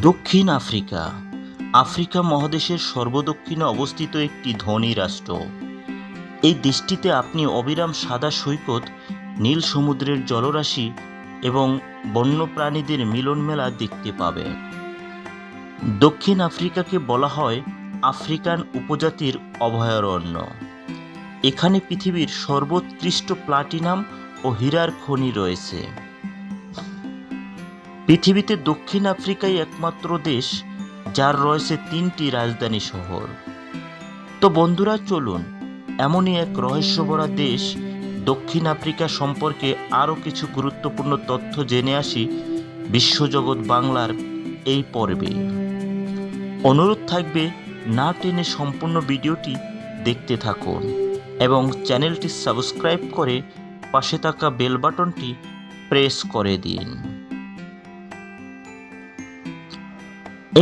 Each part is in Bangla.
দক্ষিণ আফ্রিকা। আফ্রিকা মহাদেশের সর্বদক্ষিণে অবস্থিত একটি ধনী রাষ্ট্র। এই দেশটিতে আপনি অবিরাম সাদা সৈকত, নীল সমুদ্রের জলরাশি এবং বন্যপ্রাণীদের মিলনমেলা দেখতে পাবেন। দক্ষিণ আফ্রিকাকে বলা হয় আফ্রিকান উপজাতির অভয়ারণ্য। এখানে পৃথিবীর সর্বোৎকৃষ্ট প্লাটিনাম ও হীরার খনি রয়েছে। পৃথিবীতে দক্ষিণ আফ্রিকাই একমাত্র দেশ যার রয়েছে তিনটি রাজধানী শহর। তো বন্ধুরা, চলুন, এমনই এক রহস্যভরা দেশ দক্ষিণ আফ্রিকা সম্পর্কে আরও কিছু গুরুত্বপূর্ণ তথ্য জেনে আসি বিশ্বজগৎ বাংলার এই পর্বে। অনুরোধ থাকবে, না টেনে সম্পূর্ণ ভিডিওটি দেখতে থাকুন এবং চ্যানেলটি সাবস্ক্রাইব করে পাশে থাকা বেল বাটনটি প্রেস করে দিন।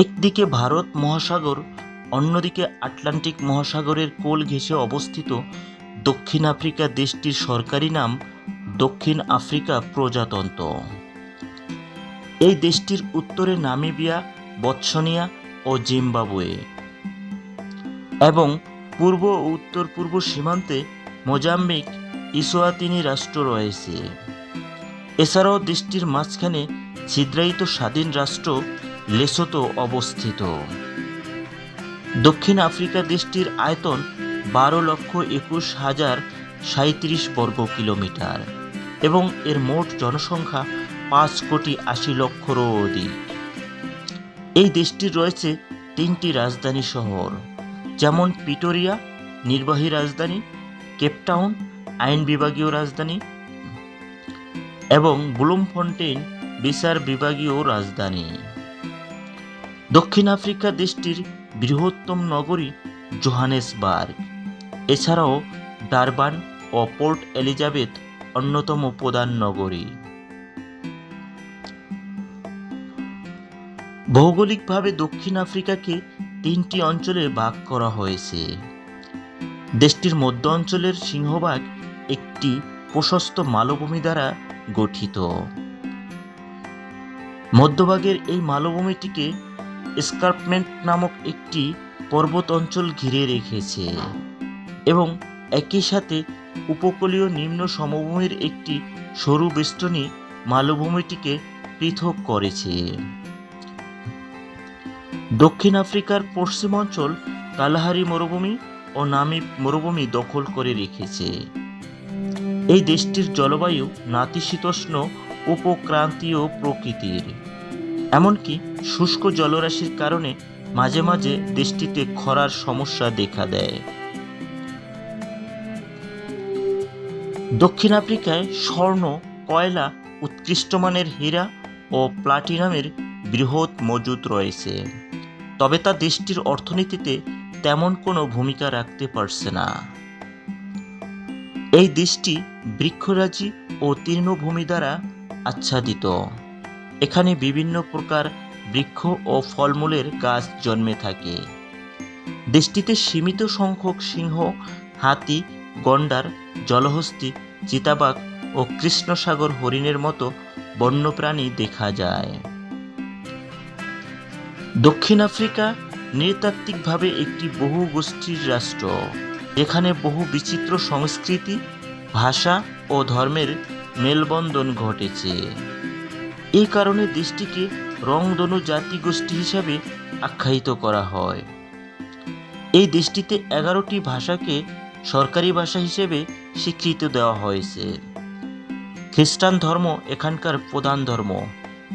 একদিকে ভারত মহাসাগর, অন্যদিকে আটলান্টিক মহাসাগরের কোল ঘেঁষে অবস্থিত দক্ষিণ আফ্রিকা দেশটির সরকারি নাম দক্ষিণ আফ্রিকা প্রজাতন্ত্র। এই দেশটির উত্তরে নামিবিয়া, বৎসনিয়া ও জিম্বাবুয়ে এবং পূর্ব ও উত্তর পূর্ব সীমান্তে মোজাম্বিক ইসোয়াতিনি রাষ্ট্র রয়েছে। এছাড়াও দেশটির মাঝখানে ছিদ্রায়িত স্বাধীন রাষ্ট্র লেসোতো অবস্থিত। দক্ষিণ আফ্রিকা দেশটির আয়তন বারো লক্ষ একুশ হাজার সাঁত্রিশ বর্গ কিলোমিটার এবং এর মোট জনসংখ্যা পাঁচ কোটি আশি লক্ষরও অধিক। এই দেশটির রয়েছে তিনটি রাজধানী শহর, যেমন পিটোরিয়া নির্বাহী রাজধানী কেপটাউন আইন বিভাগীয় রাজধানী এবং ব্লুমফন্টেইন, বিচার বিভাগীয় রাজধানী। দক্ষিণ আফ্রিকা দেশটির বৃহত্তম নগরী জোহানেসবার্গ। এছাড়াও ডারবান ও পোর্ট এলিজাবেথ অন্যতম প্রধান নগরী। ভৌগোলিকভাবে দক্ষিণ আফ্রিকাকে তিনটি অঞ্চলে ভাগ করা হয়েছে। দেশটির মধ্য অঞ্চলের সিংহভাগ একটি প্রশস্ত মালভূমি দ্বারা গঠিত। মধ্যভাগের এই মালভূমিটিকে স্কার্পমেন্ট নামক একটি পর্বত অঞ্চল ঘিরে রেখেছে এবং একই সাথে উপকূলীয় নিম্ন সমভূমির একটি সরু বেষ্টনী মালভূমিটিকে পৃথক করেছে। দক্ষিণ আফ্রিকার পশ্চিম অঞ্চল কালাহারি মরুভূমি ও নামিব মরুভূমি দখল করে রেখেছে। এই দেশটির জলবায়ু নাতিশীতোষ্ণ, উপক্রান্তীয় প্রকৃতির। এমনকি শুষ্ক জলরাশির কারণে মাঝে মাঝে দেশটিতে খরার সমস্যা দেখা দেয়। দক্ষিণ আফ্রিকায় স্বর্ণ, কয়লা উৎকৃষ্ট মানের হীরা ও প্লাটিনামের বৃহৎ মজুদ রয়েছে। তবে তা দেশটির অর্থনীতিতে তেমন কোনো ভূমিকা রাখতে পারছে না। এই দেশটি বৃক্ষরাজি ও তৃণভূমি দ্বারা আচ্ছাদিত। এখানে বিভিন্ন প্রকার বৃক্ষ ও ফলমূলের গাছ জন্মে থাকে। দেশটিতে সীমিত সংখ্যক সিংহ, হাতি, গন্ডার, জলহস্তি, চিতাবাঘ ও কৃষ্ণসাগর হরিণের মতো বন্যপ্রাণী দেখা যায়। দক্ষিণ আফ্রিকা নৃতাত্ত্বিকভাবে একটি বহু গোষ্ঠীর রাষ্ট্র, যেখানে বহু বিচিত্র সংস্কৃতি, ভাষা ও ধর্মের মেলবন্ধন ঘটেছে। এই কারণে দেশটিকে রংধনু জাতিগোষ্ঠী হিসাবে আখ্যায়িত করা হয়। এই দেশটিতে এগারোটি ভাষাকে সরকারি ভাষা হিসেবে স্বীকৃতি দেওয়া হয়েছে। খ্রিস্টান ধর্ম এখানকার প্রধান ধর্ম।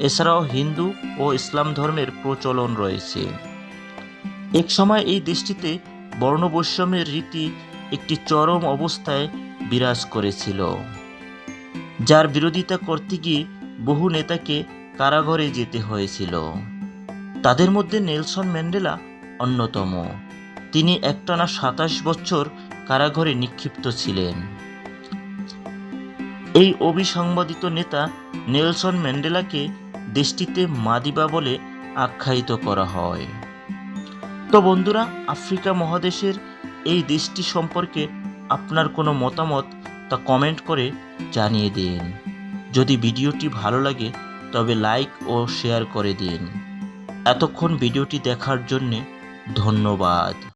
এছাড়াও হিন্দু ও ইসলাম ধর্মের প্রচলন রয়েছে। এক সময় এই দেশটিতে বর্ণবৈষম্যের রীতি একটি চরম অবস্থায় বিরাজ করেছিল, যার বিরোধিতা করতে গিয়ে বহু নেতাকে কারাগারে যেতে হয়েছিল। তাদের মধ্যে নেলসন ম্যান্ডেলা অন্যতম। তিনি একটানা সাতাশ বছর কারাগারে নিক্ষিপ্ত ছিলেন। এই অবিসংবাদিত নেতা নেলসন ম্যান্ডেলাকে দেশটিতে মাদিবা বলে আখ্যায়িত করা হয়। তো বন্ধুরা, আফ্রিকা মহাদেশের এই দেশটি সম্পর্কে আপনার কোনো মতামত তা কমেন্ট করে জানিয়ে দিন। যদি ভিডিওটি ভালো লাগে, তবে লাইক ও শেয়ার করে দিন। এতক্ষণ ভিডিওটি দেখার জন্যে ধন্যবাদ।